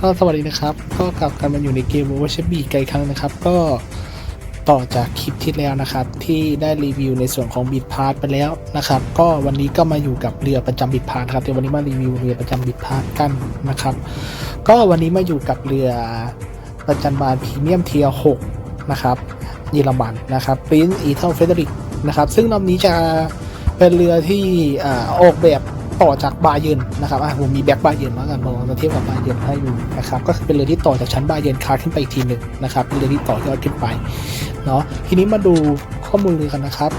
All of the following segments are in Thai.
ก็สวัสดีนะครับ ก็กลับกันมาอยู่ในเกม o v e r s h i p บีไกอีกครั้งนะครับ ก็ต่อจากคลิปที่แล้วนะครับ ที่ได้รีวิวในส่วนของบิดพาร์ทไปแล้วนะครับ ก็วันนี้ก็มาอยู่กับเรือประจำบิดพาร์ทครับเดี๋ยววันนี้มารีวิวเรือประจำบิดพาร์ทกันนะครับ ก็วันนี้มาอยู่กับเรือประจันบานพรีเมียมเทีย6นะครับเยอรมันนะครับปรินซ์อีเทลเฟเดริกนะครับ ซึ่งลำนี้จะเป็นเรือที่อออกแบบ ต่อจากบาเยนนะครับอะผมมีแบ็กบาเยนแล้วกันลองมาเทียบกับบาเยนให้ดูนะครับก็คือเป็นเรือที่ต่อจากชั้นบาเยนคาขึ้นไปอีกทีหนึ่งนะครับเป็นเรือที่ต่อยอดขึ้นไปเนาะทีนี้มาดูข้อมูลเรือกันนะครับ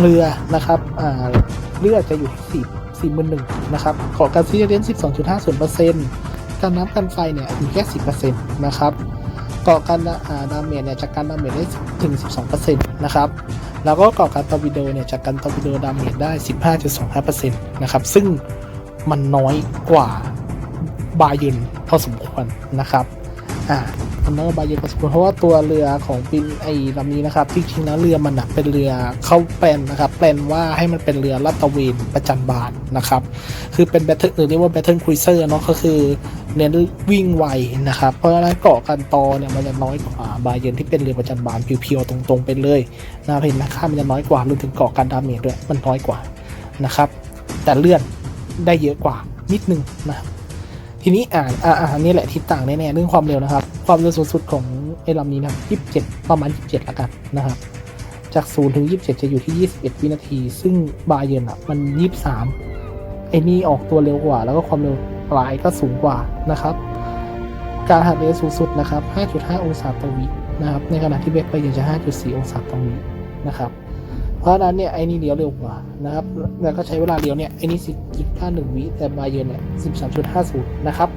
เรือนะครับอ่าเรือจะอยู่ที่สี่สี่หมื่นหนึ่งนะครับขอการซีเรียนสิบสองจุดห้าศูนเปอร์เซ็นต์การน้ำกันไฟเนี่ยอยู่แค่สิบเปอร์เซ็นต์นะครับเกาะกันอ่าดาเมจเนี่ยจากการดาเมจได้ถึงสิบสองเปอร์เซ็นต์นะครับ แล้วก็กาะการตอร์ปิโดเนี่ยจากการตอร์ปิโดดาเมจได้ 15.25%นะครับ ซึ่งมันน้อยกว่าบาเยร์นพอสมควรนะครับอ่ามันน้อยกว่าบาเยร์นพอสมควรเพราะว่าตัวเรือของปินไอ้ลำนี้นะครับที่จริงแล้วเรือมันนะเป็นเรือเข้าแปลนนะครับแปลนว่าให้มันเป็นเรือลาดตระเวนประจันบานนะครับ คือเป็นแบทเทิลหรือเรียกว่าแบทเทิลครูเซอร์เนาะก็คือ เน้นวิ่งไวนะครับ เพราะฉะนั้นเกาะกันตอเนี่ยมันจะน้อยกว่าบาเยนที่เป็นเรือประจันบานเพียวๆตรงๆไปเลยนะเห็นนะค่ามันจะน้อยกว่ารวมถึงเกาะการดาเมจด้วยมันน้อยกว่านะครับ แต่เลื่อนได้เยอะกว่านิดนึงนะทีนี้อ่านอ่าอ่านี่แหละทิศต่างแน่ๆเรื่องความเร็วนะครับ ความเร็วสูงสุดของไอ้ลำนี้นะครับ27 ประมาณ 27ละกันนะครับ จาก0ถึง 27 จะอยู่ที่ 21 วินาที ซึ่งบาเยนอะมัน 23ไอ้นี่ออกตัวเร็วกว่า แล้วก็ความเร็ว ปลายก็สูงกว่านะครับการหักเลสูงสุดนะครับ 5.5 องศาต่อวินะครับ ในขณะที่เบคไปยังจะ 5.4 องศาต่อวินะครับ เพราะฉะนั้นเนี่ยไอ้นี่เลี้ยวเร็วกว่านะครับ แล้วก็ใช้เวลาเลี้ยวเนี่ยไอ้นี่ 10.51 วิ แต่บาเยร์นเนี่ย 13.50 นะครับ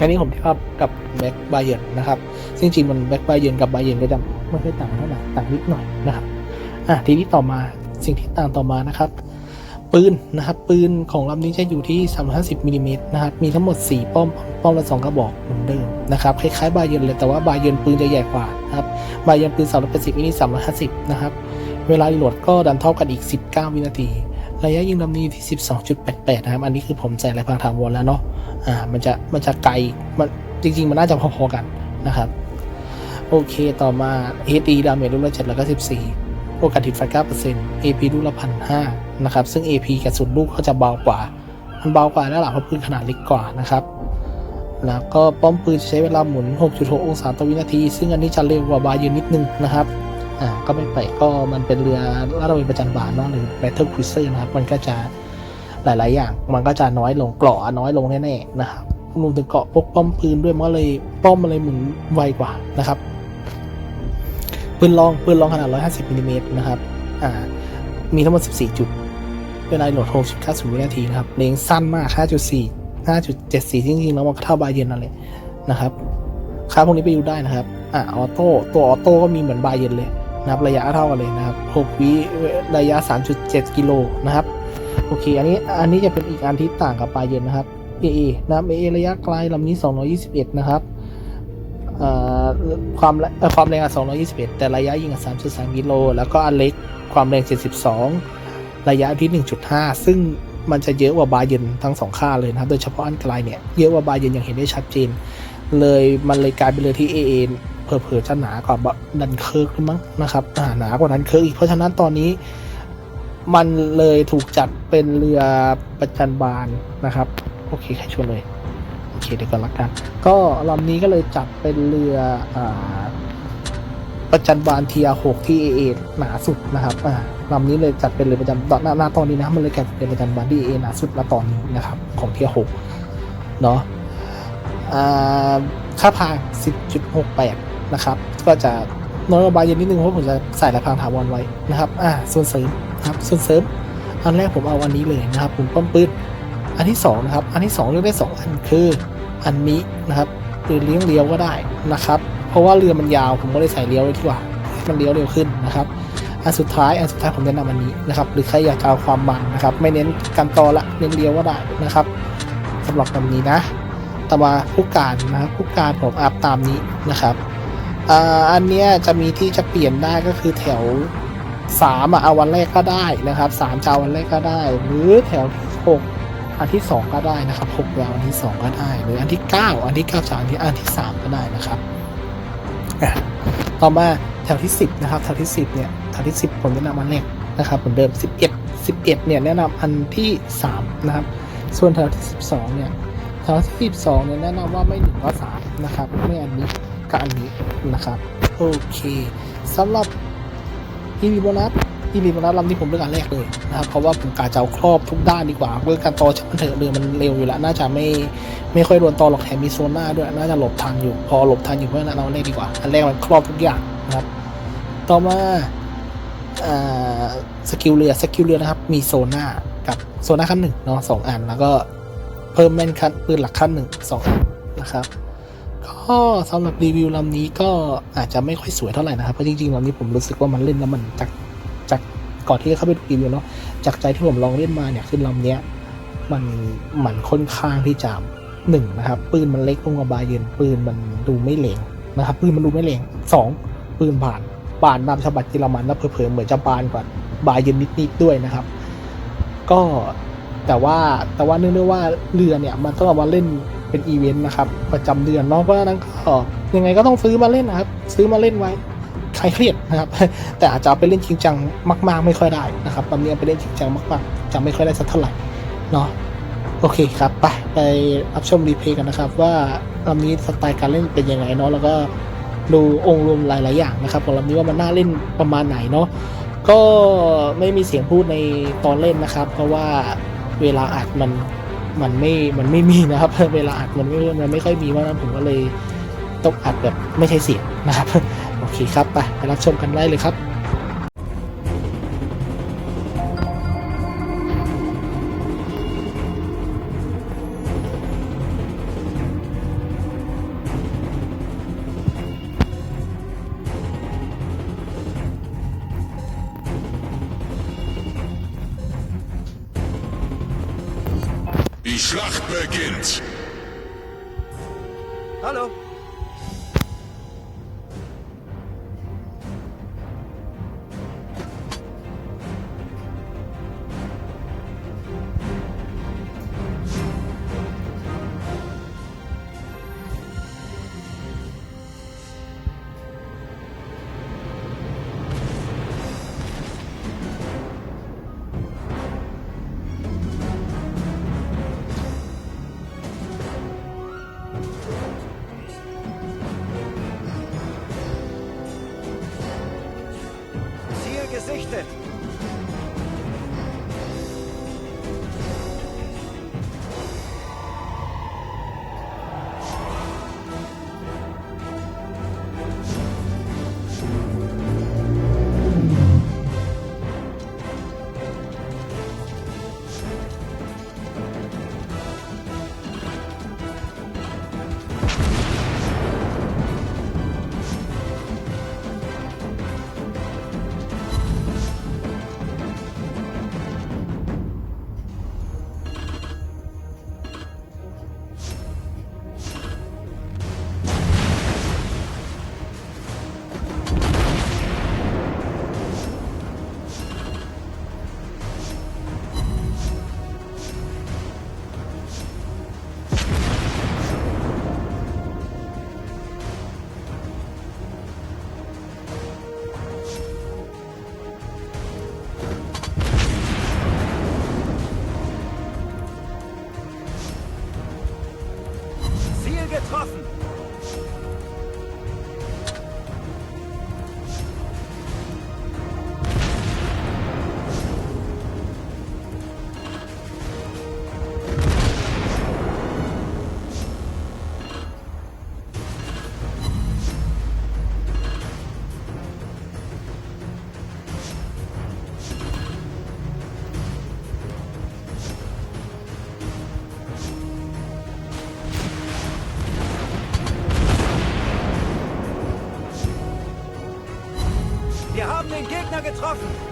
อันนี้ผมเทียบกับแบ็กบาเยร์นนะครับ ซึ่งจริงมันแบ็กบาเยร์นกับบาเยร์นก็จะไม่ค่อยต่างเท่าไหร่ ต่างนิดหน่อยนะครับ อะทีนี้ต่อมาสิ่งที่ต่างต่อมานะครับ ปืนนะครับปืนของลำนี้จะอยู่ที่ 350มิลลิเมตรนะครับมีทั้งหมด 4 ป้อมป้อมละ2กระบอกเหมือนเดิมนะครับคล้ายๆบาเยนเลยแต่ว่าบาเยนปืนจะใหญ่กว่านะครับบาเยนปืน380มิลลิ350นะครับเวลารีโหลดก็ดันเท่ากันอีก 19 วินาที ระยะยิงลำนี้ที่ 12.88 นะครับ อันนี้คือผมใส่ไรพังถาวรแล้วเนาะอ่ามันจะมันจะไกลมันจริง ๆ มันน่าจะพอๆกันนะครับ โอเคต่อมา HD ดาเมจลูกละ7แล้วก็14 โอกาสถิดไฟ 9% AP ลูกละพันห้านะครับ ซึ่ง AP กับสุดลูกเขาจะเบากว่า มันเบากว่าแล้วล่ะเพราะปืนขนาดเล็กกว่านะครับ แล้วก็ป้อมปืนใช้เวลาหมุน 6.6 องศาต่อวินาที ซึ่งอันนี้จะเร็วกว่าบาเยร์นนิดนึงนะครับ อ่า ก็ไม่แปก็มันเป็นเรือลาดตระเวนประจันบานเนาะหรือ Battle Cruiser นะครับ มันก็จะหลาย ๆ อย่าง มันก็จะน้อยลงเกราะน้อยลงแน่ ๆ นะครับรวมถึงเกาะพวกป้อมปืนด้วยมันก็เลยป้อมมันเลยหมุนไวกว่านะครับ ปืนลองปืนลองขนาด 150มิลลิเมตรนะครับ อ่า มีทั้งหมด 14 จุด เวลาโหลด6.90วินาทีนะครับ เลงสั้นมาก 5.4 5.74 จริงๆ แล้วมันก็เท่าบายเยร์นนั่นแหละนะครับค่าพวกนี้ไปดูได้นะครับ อ่าออโต้ ตัวออโต้ก็มีเหมือนบายเยร์นเลยนะครับ ระยะเท่ากันเลยนะครับ 6 วิ ระยะ 3.7 กิโลนะครับ โอเค อันนี้ อันนี้จะเป็นอีกอันที่ต่างกับบายเยร์นนะครับ AA นะครับ AA ระยะไกลลำนี้ 221 นะครับ ความแรงเอ่อความแรงอะ221 แต่ระยะยิงอะ3.3กิโล แล้วก็อันเล็กความแรง 72 ระยะที่ 1.5 ซึ่งมันจะเยอะกว่าบาเยนทั้งสองค่าเลยนะครับ โดยเฉพาะอันไกลเนี่ย เยอะกว่าบาเยนอย่างเห็นได้ชัดเจน เลยมันเลยกลายเป็นเรือที่ AA เอเผลอๆจะหนากว่าดันเคิร์กมั้งนะครับหนากว่าดันเคิร์กอีกเพราะฉะนั้นตอนนี้มันเลยถูกจัดเป็นเรือประจันบานนะครับ โอเคใครชวนเลย คเดี๋ยวก่อนละกัน ก็ลำนี้ก็เลยจัดเป็นเรืออ่าประจันบานเทียหกที่เอเอหนาสุดนะครับอ่าลำนี้เลยจัดเป็นเรือประจันตอนหน้าตอนนี้นะมันเลยกลายเป็นเรือประจันบานที่เอหนาสุดละตอนนี้นะครับ ของเทียหกเนาะอ่าค่าพาง10.68 นะครับ ก็จะน้อยกว่าบาเยนนิดนึงเพราะผมจะใส่ระพางถาวรไว้นะครับ อ่าส่วนเสริมนะครับ ส่วนเสริม อันแรกผมเอาอันนี้เลยนะครับ ผมป้อมปืนอันที่สองนะครับ อันที่สองเลือกได้สองอันคือ อันนี้นะครับหรือเลี้ยงเลี้ยวก็ได้นะครับ เพราะว่าเรือมันยาวผมก็เลยใส่เลี้ยวไว้ที่ว่ามันเลี้ยวเร็วขึ้นนะครับอันสุดท้ายอันสุดท้ายผมแนะนำอันนี้นะครับ หรือใครอยากจะเอาความมันนะครับ ไม่เน้นการต่อละเน้นเลี้ยวก็ได้นะครับสำหรับลำนี้นะต่อมาผู้การนะครับผู้การผมอัพตามนี้นะครับอ่าอันเนี้ยจะมีที่จะเปลี่ยนได้ก็คือแถวสามอะเอาวันแรกก็ได้นะครับสามจะเอาวันแรกก็ได้ หรือแถวหก อันที่สองก็ได้นะครับหกดาวอันที่สองก็ได้ หรืออันที่เก้าอันที่เก้าจากอันที่อันที่สามก็ได้นะครับต่อมาแถวที่สิบนะครับ แถวที่สิบเนี่ย แถวที่สิบผมแนะนำอันแรกนะครับเหมือนเดิมสิบเอ็ดสิบเอ็ดเนี่ยแนะนำอันที่สามนะครับ ส่วนแถวที่สิบสองเนี่ย แถวที่สิบสองเนี่ยแนะนำว่าไม่หนึ่งก็สามนะครับ ไม่อันนี้กับอันนี้นะครับ โอเคสำหรับอีวีโบนัส อีวีโบนัสลำนี้ผมเลือกอันแรกเลยนะครับเพราะว่าผมกาจะเอาครอบทุกด้านดีกว่าเพื่อการต่อช่างมันเถอะเรือมันเร็วอยู่แล้วน่าจะไม่ไม่ค่อยโดนต่อหรอกแถมมีโซน่าด้วยน่าจะหลบทันอยู่พอหลบทันอยู่เพราะฉะนั้นเอาอันแรกดีกว่า อันแรกมันครอบทุกอย่างนะครับ ต่อมาอ่าสกิลเรือสกิลเรือนะครับ มีโซน่ากับโซน่าขั้นหนึ่งเนาะสองอันแล้วก็เพิ่มแม่นคันปืนหลักขั้นหนึ่งสองอันนะครับก็สำหรับรีวิวลำนี้ก็อาจจะไม่ค่อยสวยเท่าไหร่นะครับเพราะจริงๆลำนี้ผมรู้สึกว่ามันเล่นแล้วมันจาก ก่อนที่จะเข้าไปดูรีวิวเนาะจากใจที่ผมลองเล่นมาเนี่ยคือลำเนี้ยมันมันค่อนข้างที่จะหนึ่งนะครับปืนมันเล็กลงกว่าบาเยนปืนมันดูไม่เหลงนะครับปืนมันดูไม่เหลงสองปืนบานบานตามฉบับจิรมันแล้วเผลอๆเหมือนจะบานกว่าบาเยนนิดๆด้วยนะครับ ก็แต่ว่าแต่ว่าเนื่องด้วยว่าเรือเนี่ยมันต้องเอามาเล่นเป็นอีเวนต์นะครับประจำเดือนเนาะเพราะนั้นก็ยังไงก็ต้องซื้อมาเล่นนะครับ ซื้อมาเล่นไว้ ใครเครียดนะครับ แต่อาจจะเอาไปเล่นจริงจังมาก ๆ ไม่ค่อยได้นะครับตอนนี้ไปเล่นจริงจังมากๆจะไม่ค่อยได้สักเท่าไหร่เนาะโอเคครับไปไปรับชมรีเพย์กันนะครับ ว่าลำนี้สไตล์การเล่นเป็นยังไงเนาะแล้วก็ดูองค์รวมหลาย ๆ อย่างนะครับของลำนี้ว่ามันน่าเล่นประมาณไหนเนาะก็ไม่มีเสียงพูดในตอนเล่นนะครับ เพราะว่าเวลาอัดมันมันไม่ มันไม่มีนะครับ เวลาอัดมันไม่มันไม่ค่อยมีเพรานั้นผมก็เลยต้องอัดแบบไม่ใช่เสียงนะครับ โอเคครับ ไป ไปรับชมกันได้เลยครับ Die Schlacht beginnt. Hallo. Getroffen.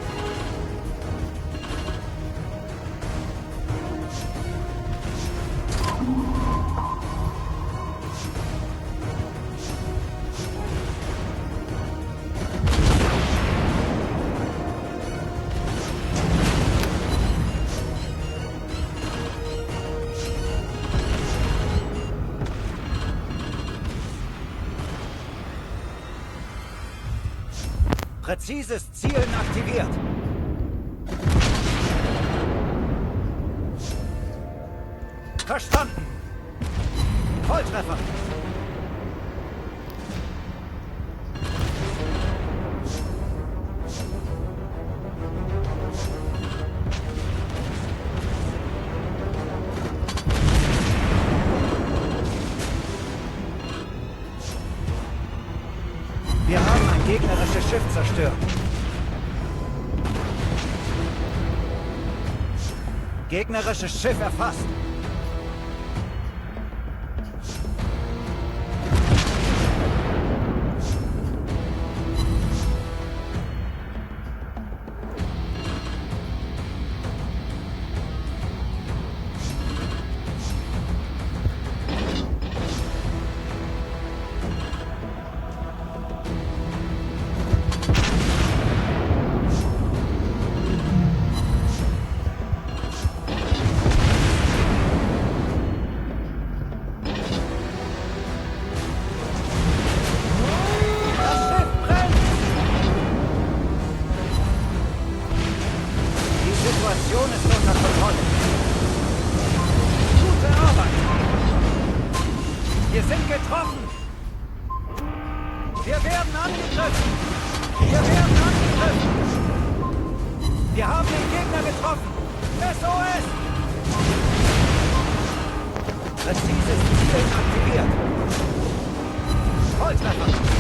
Präzises Zielen aktiviert. Verstanden. Volltreffer. Zerstört. Gegnerisches Schiff erfasst. Aktiviert. Holzwerfer!